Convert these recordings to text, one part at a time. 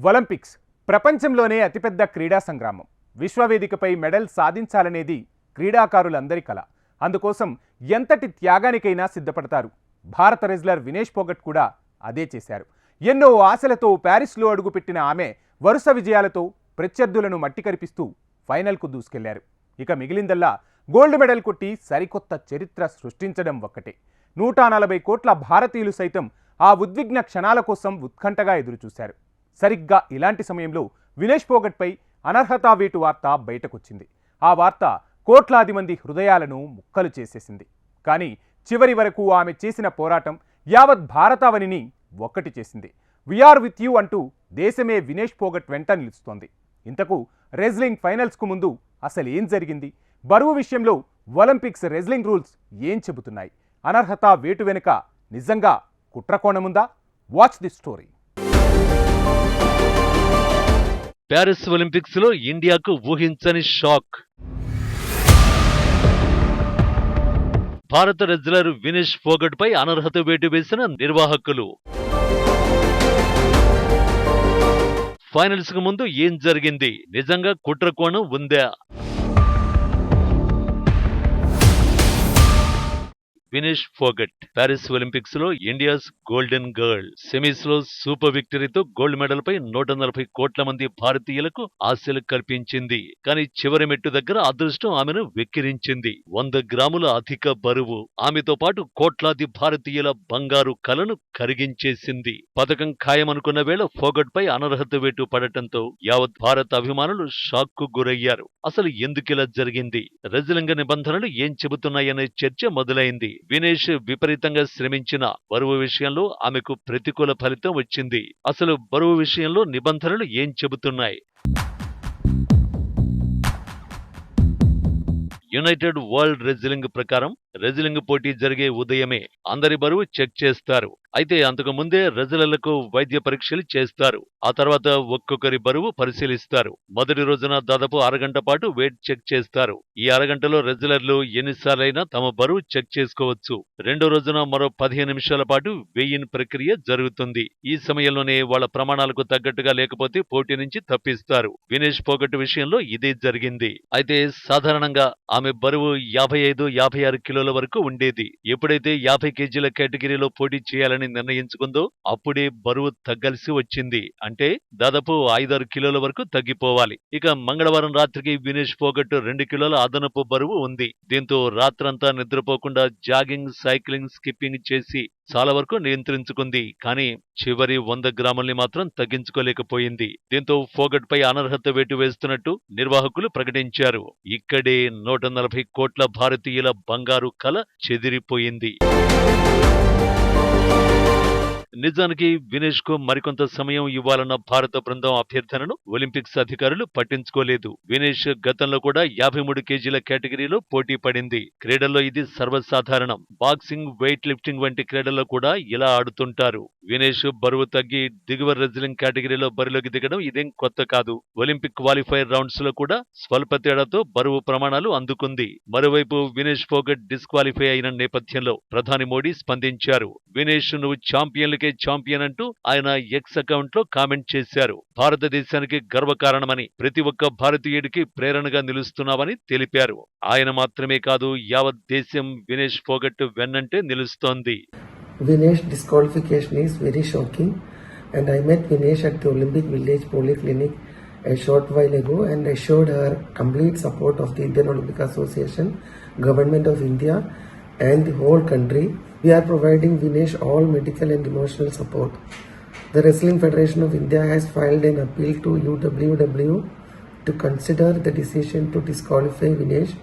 Olympics ప్రపంచంలోనే అతిపెద్ద క్రీడా సంగ్రామం. విశ్వవేదికపై మెడల్ సాధించాలనేది క్రీడాకారులందరి కల. అందుకోసం ఎంతటి త్యాగానికైనా సిద్ధపడతారు. భారత రెజ్లర్ వినేష్ పోగట్ కూడా అదే చేశారు. ఎన్నో ఆశలతో ప్యారిస్లో అడుగుపెట్టిన ఆమె వరుస విజయాలతో ప్రత్యర్థులను మట్టి కరిపిస్తూ ఫైనల్కు దూసుకెళ్ళారు. ఇక మిగిలిందల్లా గోల్డ్ మెడల్ కొట్టి సరికొత్త చరిత్ర సృష్టించడం ఒక్కటే. నూట నలభై కోట్ల భారతీయులు సైతం ఆ ఉద్విగ్న క్షణాల కోసం ఉత్కంఠగా ఎదురుచూశారు. సరిగ్గా ఇలాంటి సమయంలో వినేష్ పోగట్పై అనర్హతా వేటు వార్త బయటకొచ్చింది. ఆ వార్త కోట్లాది మంది హృదయాలను ముక్కలు చేసేసింది. కానీ చివరి వరకు ఆమె చేసిన పోరాటం యావత్ భారతావనిని ఒక్కటి చేసింది. విఆర్ విత్ యూ అంటూ దేశమే వినేష్ పోగట్ వెంట నిలుస్తోంది. ఇంతకు రెజ్లింగ్ ఫైనల్స్కు ముందు అసలు ఏం జరిగింది? బరువు విషయంలో ఒలింపిక్స్ రెజ్లింగ్ రూల్స్ ఏం చెబుతున్నాయి? అనర్హత వేటు వెనుక నిజంగా కుట్రకోణముందా? వాచ్ ది స్టోరీ ప్యారిస్ ఒలింపిక్స్లో ఇండియాకు ఊహించని షాక్. భారత రెజ్లర్ వినేష్ ఫోగట్ పై అనర్హత వేటు వేసిన నిర్వాహకులు. ఫైనల్స్కు ముందు ఏం జరిగింది? నిజంగా కుట్రకోణం ఉందా? వినేష్ ఫోగట్ ప్యారిస్ ఒలింపిక్స్లో ఇండియాస్ గోల్డెన్ గర్ల్. సెమీస్లో సూపర్ విక్టరీతో గోల్డ్ మెడల్ పై నూట నలభై కోట్ల మంది భారతీయులకు ఆశలు కల్పించింది. కానీ చివరి మెట్టు దగ్గర అదృష్టం ఆమెను వెక్కిరించింది. వంద గ్రాముల అధిక బరువు ఆమెతో పాటు కోట్లాది భారతీయుల బంగారు కలను కరిగించేసింది. పథకం ఖాయమనుకున్న వేళ ఫోగట్ పై అనర్హత వేటు పడటంతో యావత్ భారత్ అభిమానులు షాక్కు గురయ్యారు. అసలు ఎందుకిలా జరిగింది? రజలింగ నిబంధనలు ఏం చెబుతున్నాయనే చర్చ మొదలైంది. వినేష్ విపరీతంగా శ్రమించిన బరువు విషయంలో ఆమెకు ప్రతికూల ఫలితం వచ్చింది. అసలు బరువు విషయంలో నిబంధనలు ఏం చెబుతున్నాయి? యునైటెడ్ వరల్డ్ రెజ్లింగ్ ప్రకారం రెజ్లింగ్ పోటీ జరిగే ఉదయమే అందరి బరువు చెక్ చేస్తారు. అయితే అంతకు ముందే రెజ్లర్లకు వైద్య పరీక్షలు చేస్తారు. ఆ తర్వాత ఒక్కొక్కరి బరువు పరిశీలిస్తారు. మొదటి రోజున దాదాపు అరగంట పాటు వెయిట్ చెక్ చేస్తారు. ఈ అరగంటలో రెజ్లర్లు ఎన్నిసార్లైనా తమ బరువు చెక్ చేసుకోవచ్చు. రెండో రోజున మరో పదిహేను నిమిషాల పాటు వెయ్యిన్ ప్రక్రియ జరుగుతుంది. ఈ సమయంలోనే వాళ్ళ ప్రమాణాలకు తగ్గట్టుగా లేకపోతే పోటీ నుంచి తప్పిస్తారు. వినేష్ పోగట్టు విషయంలో ఇదే జరిగింది. అయితే సాధారణంగా ఆమె బరువు యాభై ఐదు యాభై ఆరు కిలో కిలోల వరకు ఉండేది. ఎప్పుడైతే యాభై కేజీల కేటగిరీలో పోటీ చేయాలని నిర్ణయించుకుందో అప్పుడే బరువు తగ్గాల్సి వచ్చింది. అంటే దాదాపు ఐదారు కిలోల వరకు తగ్గిపోవాలి. ఇక మంగళవారం రాత్రికి వినేష్ పోగొట్టు రెండు కిలోల అదనపు బరువు ఉంది. దీంతో రాత్రంతా నిద్రపోకుండా జాగింగ్ సైక్లింగ్ స్కిప్పింగ్ చేసి చాలా వరకు నియంత్రించుకుంది కానీ చివరి వంద గ్రాముల్ని మాత్రం తగ్గించుకోలేకపోయింది. దీంతో ఫోగట్ పై అనర్హత వేటు వేస్తున్నట్టు నిర్వాహకులు ప్రకటించారు. ఇక్కడే నూట నలభై కోట్ల భారతీయుల బంగారు కల చెదిరిపోయింది. నిజానికి వినేష్కు మరికొంత సమయం ఇవ్వాలన్న భారత బృందం అభ్యర్థనను ఒలింపిక్స్ అధికారులు పట్టించుకోలేదు. వినేష్ గతంలో కూడా యాభై మూడు కేజీల కేటగిరీలో పోటీ పడింది. క్రీడల్లో ఇది సర్వసాధారణం. బాక్సింగ్ వెయిట్ లిఫ్టింగ్ వంటి క్రీడల్లో కూడా ఇలా ఆడుతుంటారు. వినేష్ బరువు తగ్గి దిగువ రెజ్లింగ్ కేటగిరీలో బరిలోకి దిగడం ఇదేం కొత్త కాదు. ఒలింపిక్ క్వాలిఫైర్ రౌండ్స్లో కూడా స్వల్ప తేడాతో బరువు ప్రమాణాలు అందుకుంది. మరోవైపు వినేష్ ఫోగట్ డిస్క్వాలిఫై అయిన నేపథ్యంలో ప్రధాని మోడీ స్పందించారు. వినేష్ నువ్వు అందుకే ఛాంపియన్ అంటూ ఆయన ఎక్స్ అకౌంట్లో కామెంట్ చేశారు. భారతదేశానికి గర్వకారణమని ప్రతి ఒక్క భారతీయుడికి ప్రేరణగా నిలుస్తున్నామని తెలిపారు. ఆయన మాత్రమే కాదు యావత్ దేశం వినేష్ ఫోగట్ వెన్నంటే నిలుస్తోంది. Vinesh disqualification is very shocking and I met Vinesh at Olympic village polyclinic a short while ago and I showed complete support of the Indian Olympic Association government of India and the whole country. We are providing Vinesh all medical and emotional support. The Wrestling Federation of India has filed an appeal to UWW to consider the decision to disqualify Vinesh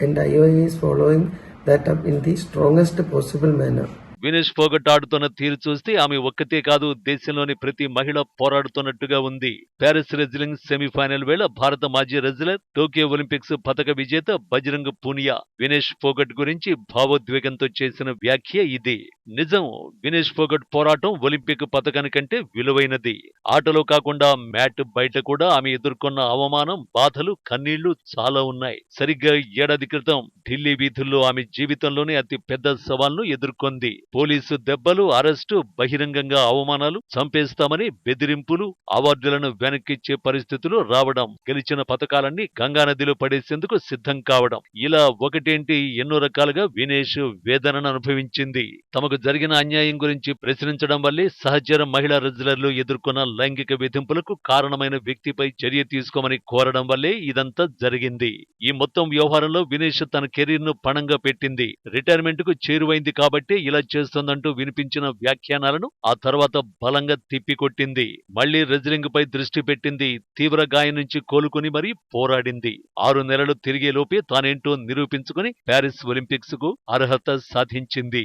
and IOA is following that up in the strongest possible manner. Vinesh Phogat ఆడుతున్న తీరు చూస్తే ఆమె ఒక్కతే కాదు దేశంలోని ప్రతి మహిళ పోరాడుతున్నట్టుగా ఉంది. ప్యారిస్ రెజ్లింగ్ సెమీఫైనల్ వేళ భారత మాజీ రెజ్లర్ టోక్యో ఒలింపిక్స్ పథక విజేత బజరంగ్ పూనియా వినేష్ ఫోగట్ గురించి భావోద్వేగంతో చేసిన వ్యాఖ్య ఇది. నిజం వినేష్ ఫోగట్ పోరాటం ఒలింపిక్ పథకానికంటే విలువైనది. ఆటలో కాకుండా మ్యాట్ బయట కూడా ఆమె ఎదుర్కొన్న అవమానం బాధలు కన్నీళ్ళు చాలా ఉన్నాయి. సరిగ్గా ఏడాది క్రితం ఢిల్లీ వీధుల్లో ఆమె జీవితంలోనే అతి పెద్ద సవాల్ను ఎదుర్కొంది. పోలీసు దెబ్బలు అరెస్టు బహిరంగంగా అవమానాలు చంపేస్తామని బెదిరింపులు అవార్డులను వెనక్కిచ్చే పరిస్థితులు రావడం గెలిచిన పథకాలన్నీ గంగానదిలో పడేసేందుకు సిద్ధం కావడం. ఇలా ఒకటేంటి ఎన్నో రకాలుగా వినేష్ వేదనను అనుభవించింది. తమకు జరిగిన అన్యాయం గురించి ప్రశ్నించడం వల్లే సహచర మహిళా రెజ్లర్లు ఎదుర్కొన్న లైంగిక వేధింపులకు కారణమైన వ్యక్తిపై చర్య తీసుకోమని కోరడం వల్లే ఇదంతా జరిగింది. ఈ మొత్తం వ్యవహారంలో వినేష్ తన కెరీర్ను పణంగా పెట్టింది. రిటైర్మెంట్కు చేరువైంది కాబట్టి ఇలా చేస్తోందంటూ వినిపించిన వ్యాఖ్యానాలను ఆ తర్వాత బలంగా తిప్పికొట్టింది. మళ్ళీ రెజ్లింగ్ పై దృష్టి పెట్టింది. తీవ్ర గాయం నుంచి కోలుకుని మరీ పోరాడింది. ఆరు నెలలు తిరిగేలోపే తానేంటో నిరూపించుకుని ప్యారిస్ ఒలింపిక్స్కు అర్హత సాధించింది.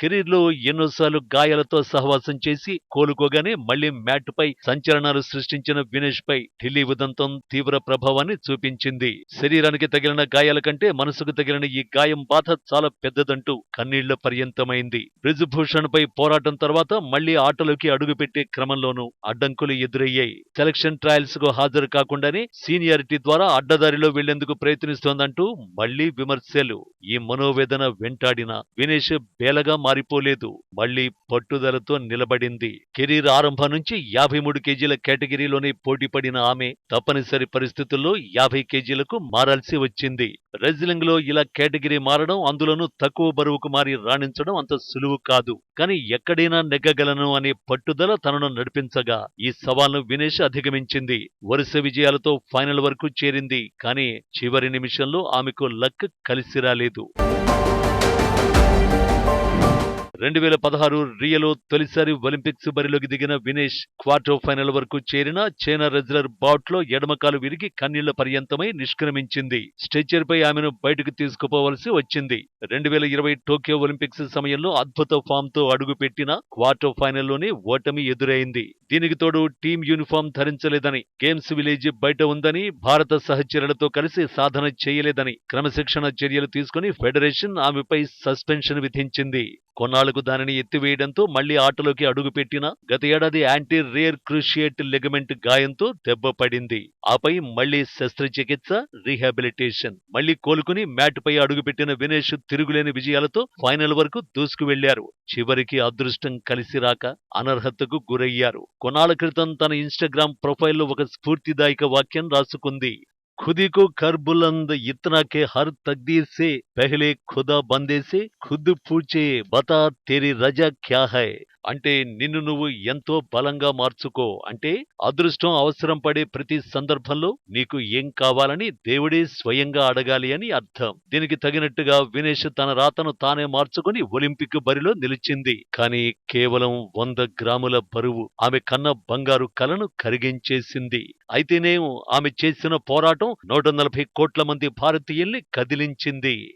కెరీర్లో ఎన్నోసార్లు గాయాలతో సహవాసం చేసి కోలుకోగానే మళ్ళీ మ్యాట్పై సంచలనాలు సృష్టించిన వినేష్ పై ఢిల్లీ ఉదంతం తీవ్ర ప్రభావాన్ని చూపించింది. శరీరానికి తగిలిన గాయాల కంటే మనసుకు తగిలిన ఈ గాయం బాధ చాలా పెద్దదంటూ కన్నీళ్ళ పర్యంతమైంది. బ్రిజ్భూషణ్ పై పోరాటం తర్వాత మళ్ళీ ఆటలోకి అడుగుపెట్టే క్రమంలోనూ అడ్డంకులు ఎదురయ్యాయి. సెలక్షన్ ట్రయల్స్కు హాజరు కాకుండానే సీనియారిటీ ద్వారా అడ్డదారిలో వెళ్ళేందుకు ప్రయత్నిస్తోందంటూ మళ్ళీ విమర్శలు. ఈ మనోవేదన వెంటాడిన వినేష్ బేలగా మారిపోలేదు. మళ్ళీ పట్టుదలతో నిలబడింది. కెరీర్ ఆరంభం నుంచి యాభై మూడు కేజీల కేటగిరీలోనే పోటీపడిన ఆమె తప్పనిసరి పరిస్థితుల్లో యాభై కేజీలకు మారాల్సి వచ్చింది. రెజ్లింగ్లో ఇలా కేటగిరీ మారడం అందులోనూ తక్కువ బరువుకు మారి రాణించడం అంత సులువు కాదు. కానీ ఎక్కడైనా నెగ్గగలను అనే పట్టుదల తనను నడిపించగా ఈ సవాల్ను వినేష్ అధిగమించింది. వరుస విజయాలతో ఫైనల్ వరకు చేరింది. కానీ చివరి నిమిషంలో ఆమెకు లక్ కలిసి రాలేదు. రెండు వేల పదహారు రియలో తొలిసారి ఒలింపిక్స్ బరిలోకి దిగిన వినేష్ క్వార్టర్ ఫైనల్ వరకు చేరిన చైనా రెజ్లర్ బాట్లో ఎడమకాలు విరిగి కన్నీళ్ళ పర్యంతమై నిష్క్రమించింది. స్ట్రెచర్ పై ఆమెను బయటకు తీసుకుపోవలసి వచ్చింది. రెండు వేల ఇరవై టోక్యో ఒలింపిక్స్ సమయంలో అద్భుత ఫామ్తో అడుగుపెట్టిన క్వార్టర్ ఫైనల్లోనే ఓటమి ఎదురైంది. దీనికి తోడు టీం యూనిఫామ్ ధరించలేదని గేమ్స్ విలేజ్ బయట ఉందని భారత సహచరులతో కలిసి సాధన చేయలేదని క్రమశిక్షణ చర్యలు తీసుకుని ఫెడరేషన్ ఆమెపై సస్పెన్షన్ విధించింది. కొన్నాళ్ళకు దానిని ఎత్తివేయడంతో మళ్ళీ ఆటలోకి అడుగుపెట్టిన గత ఏడాది యాంటీ రేర్ క్రూషియేట్ లెగమెంట్ గాయంతో దెబ్బపడింది ఆపై మళ్ళీ శస్త్రచికిత్స రీహాబిలిటేషన్. మళ్ళీ కోలుకుని మ్యాట్ పై అడుగుపెట్టిన వినేష్ తిరుగులేని విజయాలతో ఫైనల్ వరకు దూసుకు వెళ్ళారు చివరికి అదృష్టం కలిసి రాక అనర్హతకు గురయ్యారు. కొన్నాళ్ళ క్రితం తన ఇన్స్టాగ్రామ్ ప్రొఫైల్లో ఒక స్ఫూర్తిదాయక వాక్యం రాసుకుంది. खुदी को कर बुलंद इतना के हर तकदीर से पहले खुदा बंदे से खुद पूछे बता तेरी रजा क्या है అంటే నిన్ను నువ్వు ఎంతో బలంగా మార్చుకో అంటే అదృష్టం అవసరం పడే ప్రతి సందర్భంలో నీకు ఏం కావాలని దేవుడే స్వయంగా అడగాలి అని అర్థం దీనికి తగినట్టుగా వినేష్ తన రాతను తానే మార్చుకుని ఒలింపిక్ బరిలో నిలిచింది కానీ కేవలం వంద గ్రాముల బరువు ఆమె కన్న బంగారు కలను కరిగించేసింది అయితేనేమో ఆమె చేసిన పోరాటం నూట నలభై కోట్ల మంది భారతీయుల్ని కదిలించింది.